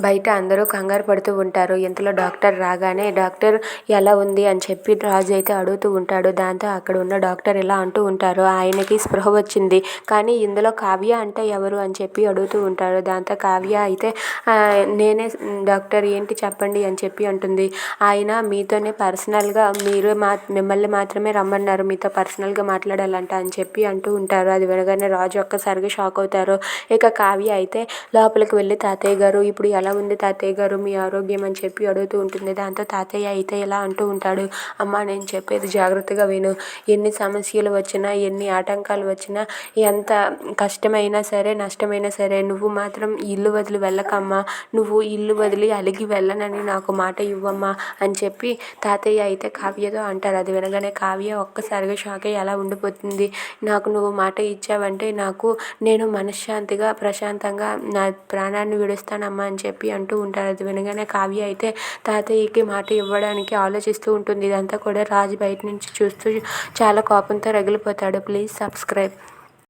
బయట అందరూ కంగారు పడుతూ ఉంటారు. ఇంతలో డాక్టర్ రాగానే డాక్టర్ ఎలా ఉంది? అని చెప్పి రాజు అయితే అడుగుతూ ఉంటాడు. దాంతో అక్కడ ఉన్న డాక్టర్ ఇలా అంటూ ఉంటారు ఆయనకి స్పృహ వచ్చింది. కానీ ఇందులో కావ్య అంటే ఎవరు? అని చెప్పి అడుగుతూ ఉంటారు. దాంతో కావ్య అయితే నేనే డాక్టర్ ఏంటి చెప్పండి? అని చెప్పి అంటుంది. ఆయన మీతోనే పర్సనల్గా మీరు మా మిమ్మల్ని మాత్రమే రమ్మన్నారు. మీతో పర్సనల్గా మాట్లాడాలంట అని చెప్పి అంటూ ఉంటారు. అది వినగానే రాజు ఒక్కసారిగా షాక్ అవుతారు. ఇక కావ్య అయితే లోపలికి వెళ్ళి తాతయ్య గారు ఇప్పుడు ఎలా ఎలా ఉంది తాతయ్య గారు మీ ఆరోగ్యం అని చెప్పి అడుగుతూ ఉంటుంది. దాంతో తాతయ్య అయితే ఇలా అంటూ ఉంటాడు? అమ్మ నేను చెప్పేది జాగ్రత్తగా విను. ఎన్ని సమస్యలు వచ్చినా ఎన్ని ఆటంకాలు వచ్చినా ఎంత కష్టమైనా సరే నష్టమైనా సరే నువ్వు మాత్రం ఇల్లు వదిలి వెళ్ళకమ్మా. నువ్వు ఇల్లు వదిలి అలిగి వెళ్ళనని నాకు మాట ఇవ్వమ్మా అని చెప్పి తాతయ్య అయితే కావ్యతో అంటారు. అది వినగానే కావ్య ఒక్కసారిగా షాక్ అయ్యి అలా ఉండిపోతుంది. నాకు నువ్వు మాట ఇచ్చావంటే నాకు నేను మనశ్శాంతిగా ప్రశాంతంగా నా ప్రాణాన్ని విడుస్తానమ్మా అని చెప్పి అంటూ ఉంటారు. అది వినగానే కావ్య అయితే తాతయ్యకి మాట ఇవ్వడానికి ఆలోచిస్తూ ఉంటుంది. ఇదంతా కూడా రాజు బయట నుంచి చూస్తూ చాలా కోపంతో రగిలిపోతాడు. Please subscribe.